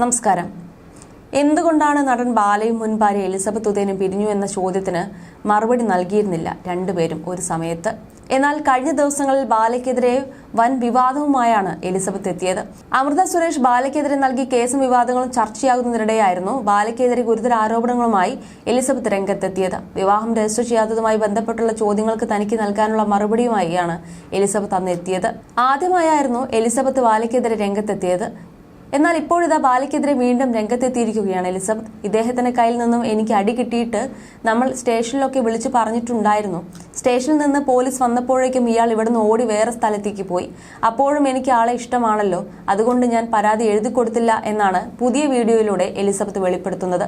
നമസ്കാരം. എന്തുകൊണ്ടാണ് നടൻ ബാലയും മുൻ ഭാര്യ എലിസബത്ത് ഉദയനും പിരിഞ്ഞു എന്ന ചോദ്യത്തിന് മറുപടി നൽകിയിരുന്നില്ല രണ്ടുപേരും ഒരു സമയത്ത്? എന്നാൽ കഴിഞ്ഞ ദിവസങ്ങളിൽ ബാലയ്ക്കെതിരെ വൻ വിവാദവുമായാണ് എലിസബത്ത് എത്തിയത്. അമൃത സുരേഷ് ബാലയ്ക്കെതിരെ നൽകിയ കേസും വിവാദങ്ങളും ചർച്ചയാകുന്നതിനിടെയായിരുന്നു ബാലയ്ക്കെതിരെ ഗുരുതര ആരോപണങ്ങളുമായി എലിസബത്ത് രംഗത്തെത്തിയത്. വിവാഹം രജിസ്റ്റർ ചെയ്യാത്തതുമായി ബന്ധപ്പെട്ടുള്ള ചോദ്യങ്ങൾക്ക് തനിക്ക് നൽകാനുള്ള മറുപടിയുമായാണ് എലിസബത്ത് അന്ന് എത്തിയത്. ആദ്യമായായിരുന്നു എലിസബത്ത് ബാലയ്ക്കെതിരെ രംഗത്തെത്തിയത്. എന്നാൽ ഇപ്പോഴിതാ ബാലയ്ക്കെതിരെ വീണ്ടും രംഗത്തെത്തിയിരിക്കുകയാണ് എലിസബത്ത്. ഇദ്ദേഹത്തിന്റെ കയ്യിൽ നിന്നും എനിക്ക് അടി കിട്ടിയിട്ട് നമ്മൾ സ്റ്റേഷനിലൊക്കെ വിളിച്ചു പറഞ്ഞിട്ടുണ്ടായിരുന്നു. സ്റ്റേഷനിൽ നിന്ന് പോലീസ് വന്നപ്പോഴേക്കും ഇയാൾ ഇവിടുന്ന് ഓടി വേറെ സ്ഥലത്തേക്ക് പോയി. അപ്പോഴും എനിക്ക് ആളെ ഇഷ്ടമാണല്ലോ. അതുകൊണ്ട് ഞാൻ പരാതി എഴുതി കൊടുത്തില്ല എന്നാണ് പുതിയ വീഡിയോയിലൂടെ എലിസബത്ത് വെളിപ്പെടുത്തുന്നത്.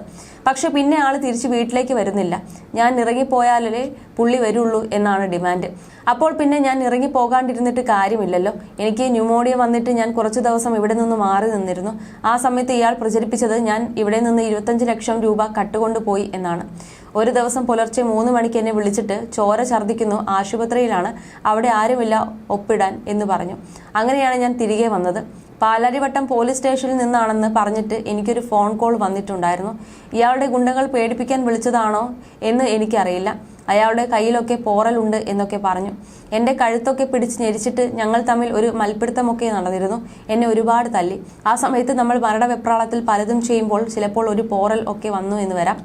പക്ഷെ പിന്നെ ആൾ തിരിച്ച് വീട്ടിലേക്ക് വരുന്നില്ല. ഞാൻ ഇറങ്ങിപ്പോയാലേ പുള്ളി വരുള്ളൂ എന്നാണ് ഡിമാൻഡ്. അപ്പോൾ പിന്നെ ഞാൻ ഇറങ്ങി പോകാണ്ടിരുന്നിട്ട് കാര്യമില്ലല്ലോ. എനിക്ക് ന്യൂമോണിയ വന്നിട്ട് ഞാൻ കുറച്ച് ദിവസം ഇവിടെ നിന്ന് മാറി നിന്നിരുന്നു ആ സമയത്ത് ഇയാൾ പ്രചരിപ്പിച്ചത് ഞാൻ ഇവിടെ നിന്ന് ഇരുപത്തഞ്ച് ലക്ഷം രൂപ കട്ടുകൊണ്ടുപോയി എന്നാണ്. ഒരു ദിവസം പുലർച്ചെ മൂന്ന് മണിക്ക് എന്നെ വിളിച്ചിട്ട് ചോര ഛർദ്ദിക്കുന്നു ആശുപത്രിയിലാണ് അവിടെ ആരുമില്ല ഒപ്പിടാൻ എന്ന് പറഞ്ഞു. അങ്ങനെയാണ് ഞാൻ തിരികെ വന്നത്. പാലാരിവട്ടം പോലീസ് സ്റ്റേഷനിൽ നിന്നാണെന്ന് പറഞ്ഞിട്ട് എനിക്കൊരു ഫോൺ കോൾ വന്നിട്ടുണ്ടായിരുന്നു. ഇയാളുടെ ഗുണ്ടകൾ പേടിപ്പിക്കാൻ വിളിച്ചതാണോ എന്ന് എനിക്കറിയില്ല. അയാളുടെ കയ്യിലൊക്കെ പോറലുണ്ട് എന്നൊക്കെ പറഞ്ഞു. എന്റെ കഴുത്തൊക്കെ പിടിച്ച് ഞെരിച്ചിട്ട് ഞങ്ങൾ തമ്മിൽ ഒരു മൽപ്പിടുത്തമൊക്കെ നടന്നിരുന്നു. എന്നെ ഒരുപാട് തല്ലി. ആ സമയത്ത് നമ്മൾ മരണവെപ്രാളത്തിൽ പലതും ചെയ്യുമ്പോൾ ചിലപ്പോൾ ഒരു പോറൽ ഒക്കെ വന്നു എന്ന് വരാം.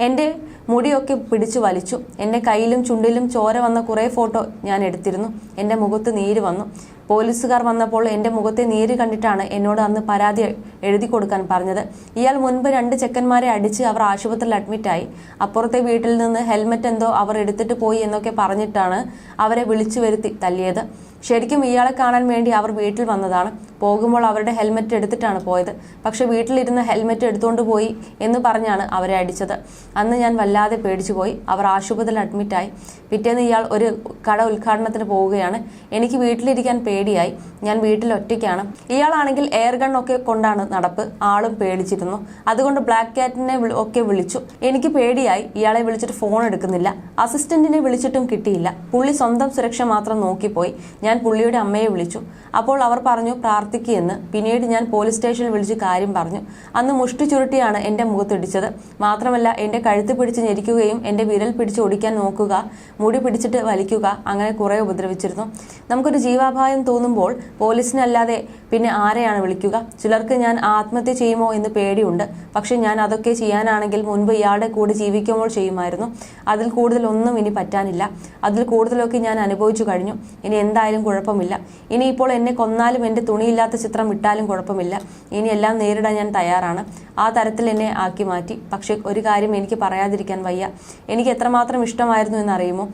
എന്റെ മുടിയൊക്കെ പിടിച്ചു വലിച്ചു. എന്റെ കയ്യിലും ചുണ്ടിലും ചോര വന്ന കുറേ ഫോട്ടോ ഞാൻ എടുത്തിരുന്നു. എന്റെ മുഖത്ത് നീര് വന്നു. പോലീസുകാർ വന്നപ്പോൾ എന്റെ മുഖത്തെ നേര് കണ്ടിട്ടാണ് എന്നോട് അന്ന് പരാതി എഴുതി കൊടുക്കാൻ പറഞ്ഞത്. ഇയാൾ മുൻപ് രണ്ട് ചെക്കന്മാരെ അടിച്ച് അവർ ആശുപത്രിയിൽ അഡ്മിറ്റായി അപ്പുറത്തെ വീട്ടിൽ നിന്ന് ഹെൽമെറ്റ് എന്തോ അവർ എടുത്തിട്ട് പോയി എന്നൊക്കെ പറഞ്ഞിട്ടാണ് അവരെ വിളിച്ചു വരുത്തി തല്ലിയത്. ശരിക്കും ഇയാളെ കാണാൻ വേണ്ടി അവർ വീട്ടിൽ വന്നതാണ്. പോകുമ്പോൾ അവരുടെ ഹെൽമെറ്റ് എടുത്തിട്ടാണ് പോയത്. പക്ഷെ വീട്ടിലിരുന്ന് ഹെൽമെറ്റ് എടുത്തുകൊണ്ട് പോയി എന്ന് പറഞ്ഞാണ് അവരെ അടിച്ചത്. അന്ന് ഞാൻ വല്ലാതെ പേടിച്ചു പോയി. അവർ ആശുപത്രിയിൽ അഡ്മിറ്റായി പിറ്റേന്ന് ഇയാൾ ഒരു കട ഉദ്ഘാടനത്തിന് പോവുകയാണ്. എനിക്ക് വീട്ടിലിരിക്കാൻ പേടിയായി. ഞാൻ വീട്ടിൽ ഒറ്റയ്ക്കാണ്. ഇയാളാണെങ്കിൽ എയർ ഗൺ ഒക്കെ കൊണ്ടാണ് നടപ്പ്. ആളും പേടിച്ചിരുന്നു. അതുകൊണ്ട് ബ്ലാക്ക് ക്യാറ്റിനെ ഒക്കെ വിളിച്ചു. എനിക്ക് പേടിയായി. ഇയാളെ വിളിച്ചിട്ട് ഫോൺ എടുക്കുന്നില്ല. അസിസ്റ്റന്റിനെ വിളിച്ചിട്ടും കിട്ടിയില്ല. പുള്ളി സ്വന്തം സുരക്ഷ മാത്രം നോക്കിപ്പോയി. ഞാൻ പുള്ളിയുടെ അമ്മയെ വിളിച്ചു. അപ്പോൾ അവർ പറഞ്ഞു പ്രാർത്ഥിക്കുകയെന്ന് പിന്നീട് ഞാൻ പോലീസ് സ്റ്റേഷനിൽ വിളിച്ച് കാര്യം പറഞ്ഞു. അന്ന് മുഷ്ടി ചുരുട്ടിയാണ് എന്റെ മുഖത്തിടിച്ചത്. മാത്രമല്ല എന്റെ കഴുത്ത് പിടിച്ച് ഞെരിക്കുകയും എന്റെ വിരൽ പിടിച്ച് ഒടിക്കാൻ നോക്കുക മുടി പിടിച്ചിട്ട് വലിക്കുക അങ്ങനെ കുറേ ഉപദ്രവിച്ചിരുന്നു. നമുക്കൊരു ജീവാഭായം തോന്നുമ്പോൾ പോലീസിനല്ലാതെ പിന്നെ ആരെയാണ് വിളിക്കുക? ചിലർക്ക് ഞാൻ ആത്മഹത്യ ചെയ്യുമോ എന്ന് പേടിയുണ്ട്. പക്ഷെ ഞാൻ അതൊക്കെ ചെയ്യാനാണെങ്കിൽ മുൻപ് ഇയാളുടെ കൂടെ ജീവിക്കുമ്പോൾ ചെയ്യുമായിരുന്നു. അതിൽ കൂടുതലൊന്നും ഇനി പറ്റാനില്ല. അതിൽ കൂടുതലൊക്കെ ഞാൻ അനുഭവിച്ചു കഴിഞ്ഞു. ഇനി എന്തായാലും കുഴപ്പമില്ല. ഇനിയിപ്പോൾ എന്നെ കൊന്നാലും എന്റെ തുണിയില്ലാത്ത ചിത്രം ഇട്ടാലും കുഴപ്പമില്ല. ഇനി എല്ലാം നേരിടാൻ ഞാൻ തയ്യാറാണ്. ആ തരത്തിൽ എന്നെ ആക്കി മാറ്റി. പക്ഷെ ഒരു കാര്യം എനിക്ക് പറയാതിരിക്കാൻ വയ്യ. എനിക്ക് എത്രമാത്രം ഇഷ്ടമായിരുന്നു എന്നറിയുമോ?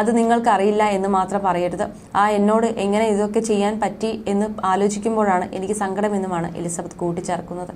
അത് നിങ്ങൾക്കറിയില്ല എന്ന് മാത്രം പറയരുത്. ആ എന്നോട് എങ്ങനെ ഇതൊക്കെ ചെയ്യാൻ പറ്റി എന്ന് ആലോചിക്കുമ്പോഴാണ് എനിക്ക് സങ്കടമെന്നുമാണ് എലിസബത്ത് കൂട്ടിച്ചേർക്കുന്നത്.